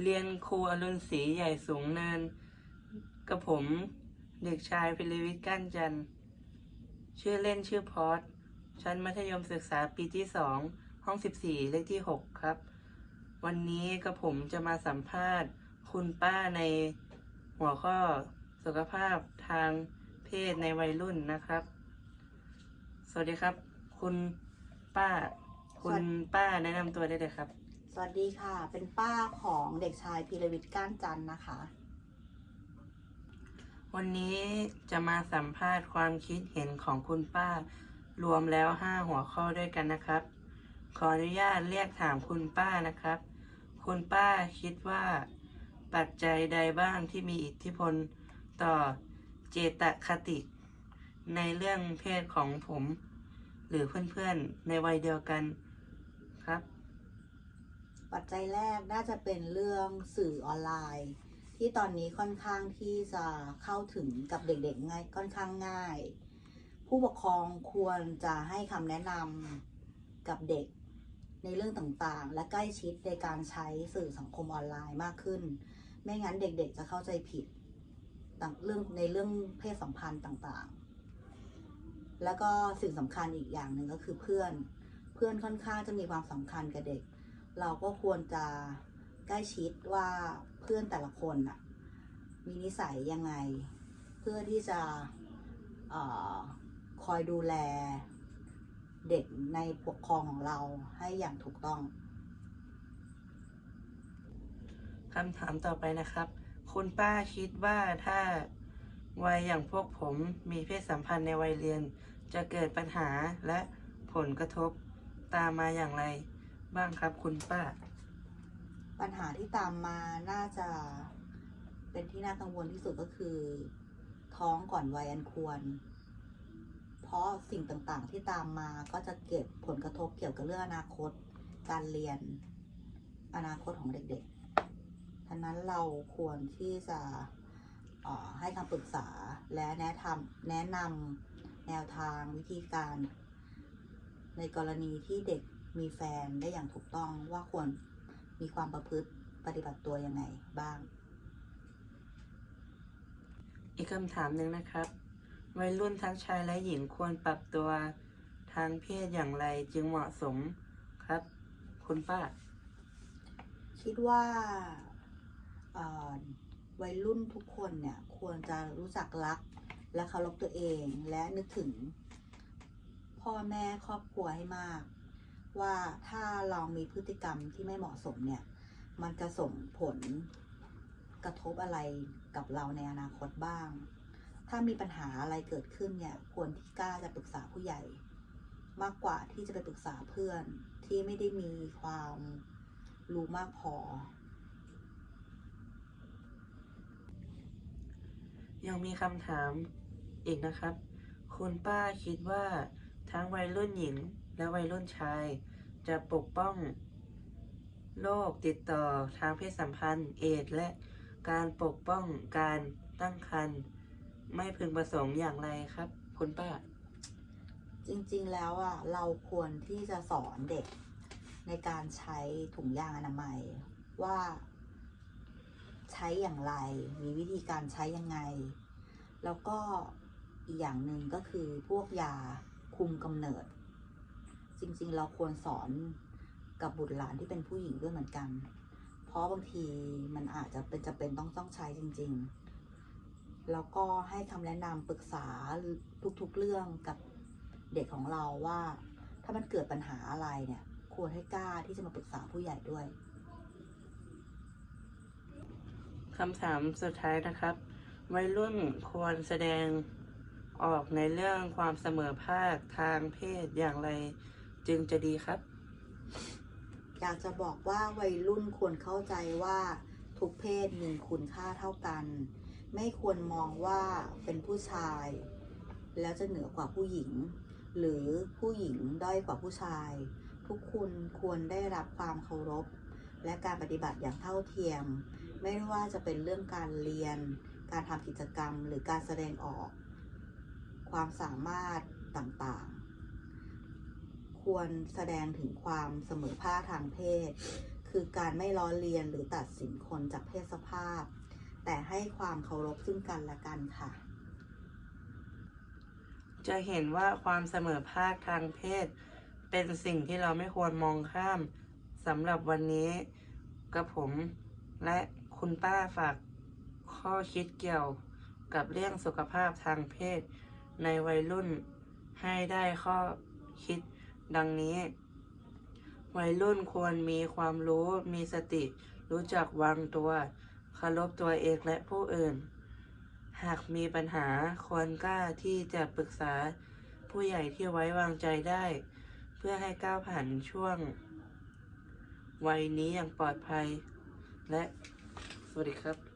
เรียนครูอรุณศรีใหญ่สูงเนิน กับผมเด็กชายพิริวิทย์ก้านจันทร์ชื่อเล่นชื่อพอดชั้นมัธยมศึกษาปีที่สองห้องสิบสี่เลขที่หกครับ วันนี้กับผมจะมาสัมภาษณ์ คุณป้าในหัวข้อสุขภาพทางเพศในวัยรุ่นนะครับ สวัสดีครับ คุณป้า คุณป้าแนะนำตัวได้เลยครับ สวัสดีค่ะ เป็นป้าของเด็กชายพีรวิทย์ก้านจันนะคะ วันนี้จะมาสัมภาษณ์ความคิดเห็นของคุณป้า รวมแล้วห้าหัวข้อด้วยกันนะครับ ขออนุญาตเรียกถามคุณป้านะครับ คุณป้าคิดว่า ปัจจัยใดบ้างที่มีอิทธิพลต่อเจตคติ ในเรื่องเพศของผม หรือเพื่อนๆในวัยเดียวกันครับ ปัจจัยแรกน่าจะเป็นเรื่องสื่อออนไลน์ ที่ตอนนี้ค่อนข้างที่จะเข้าถึงกับเด็กๆง่ายค่อนข้างง่าย ผู้ปกครองควรจะให้คำแนะนำกับเด็กในเรื่องต่างๆ และใกล้ชิดในการใช้สื่อสังคมออนไลน์มากขึ้น ไม่งั้นเด็กๆจะเข้าใจผิดเรื่องในเรื่องเพศสัมพันธ์ต่างๆ แล้วก็สิ่งสำคัญอีกอย่างหนึ่งก็คือเพื่อน เพื่อนค่อนข้างจะมีความสำคัญกับเด็ก เราก็ควรจะใกล้ชิดว่าเพื่อนแต่ละคนน่ะมีนิสัยยังไง เพื่อที่จะออคอยดูแลเด็กในปกครองของเราให้อย่างถูกต้องคำถามต่อไปนะครับ คุณป้าคิดว่าถ้าวัยอย่างพวกผมมีเพศสัมพันธ์ในวัยเรียน จะเกิดปัญหาและผลกระทบตามมาอย่างไร บ้างครับคุณป้า ปัญหาที่ตามมาน่าจะเป็นที่น่ากังวลที่สุดก็คือ ท้องก่อนวัยอันควร เพราะสิ่งต่างๆที่ตามมาก็จะเก็บผลกระทบเกี่ยวกับเรื่องอนาคต การเรียน อนาคตของเด็กๆทั้งนั้นเราควรที่จะให้คำปรึกษาและแนะทำแนะนำแนวทางวิธีการ ในกรณีที่เด็ก มีแฟนได้อย่างถูกต้องว่าควรมีความประพฤติปฏิบัติตัวยังไงบ้าง อีกคำถามหนึ่งนะครับ วัยรุ่นทั้งชายและหญิงควรปรับตัวทางเพศอย่างไรจึงเหมาะสมครับ คุณป้า คิดว่าเอ่อวัยรุ่นทุกคนเนี่ยควรจะรู้จักรักและเคารพตัวเองและนึกถึงพ่อแม่ครอบครัวให้มาก ว่าถ้าเรามีพฤติกรรมที่ไม่เหมาะสมเนี่ย มันจะส่งผลกระทบอะไรกับเราในอนาคตบ้าง ถ้ามีปัญหาอะไรเกิดขึ้นเนี่ย ควรที่กล้าจะปรึกษาผู้ใหญ่ มากกว่าที่จะไปปรึกษาเพื่อนที่ไม่ได้มีความรู้มากพอ ยังมีคำถามอีกนะครับ คุณป้าคิดว่าทั้งวัยรุ่นหญิง และวัยรุ่นชาย จะปกป้องโรคติดต่อทางเพศสัมพันธ์ เอดส์และการปกป้องการตั้งครรภ์ไม่พึงประสงค์อย่างไรครับ คุณป้า จริงๆแล้วอะเราควรที่จะสอนเด็กในการใช้ถุงยางอนามัยว่า ใช้อย่างไร มีวิธีการใช้ยังไง แล้วก็อีกอย่างหนึ่งก็คือพวกยาคุมกำเนิด จริง ๆ เราควรสอนกับบุตรหลานที่เป็นผู้หญิงด้วยเหมือนกัน เพราะบางทีมันอาจจะเป็นจะเป็นต้องต้องใช้จริง ๆ แล้วก็ให้คำแนะนำปรึกษาทุกๆเรื่องกับเด็กของเราว่า ถ้ามันเกิดปัญหาอะไรเนี่ย ควรให้กล้าที่จะมาปรึกษาผู้ใหญ่ด้วยคำถามสุดท้ายนะครับ วัยรุ่นควรแสดงออกในเรื่องความเสมอภาคทางเพศอย่างไร จึงจะดีครับ อยากจะบอกว่าวัยรุ่นควรเข้าใจว่าทุกเพศมีคุณค่าเท่ากัน ไม่ควรมองว่าเป็นผู้ชาย แล้วจะเหนือกว่าผู้หญิง หรือผู้หญิงด้อยกว่าผู้ชาย ทุกคนควรได้รับความเคารพ และการปฏิบัติอย่างเท่าเทียม ไม่ว่าจะเป็นเรื่องการเรียน การทำกิจกรรม หรือการแสดงออก ความสามารถต่างๆ ควรแสดงถึงความเสมอภาคทางเพศ คือการไม่ล้อเลียนหรือตัดสินคนจากเพศสภาพ แต่ให้ความเคารพซึ่งกันและกันค่ะ จะเห็นว่าความเสมอภาคทางเพศ เป็นสิ่งที่เราไม่ควรมองข้ามสำหรับวันนี้กับผมและคุณป้าฝากข้อคิดเกี่ยวกับเรื่องสุขภาพทางเพศในวัยรุ่นให้ได้ข้อคิด ดังนี้ วัยรุ่นควรมีความรู้มีสติ รู้จักวางตัวเคารพตัวเองและผู้อื่น หากมีปัญหาควรกล้าที่จะปรึกษาผู้ใหญ่ที่ไว้วางใจได้ เพื่อให้ก้าวผ่านช่วง วัยนี้อย่างปลอดภัย และสวัสดีครับ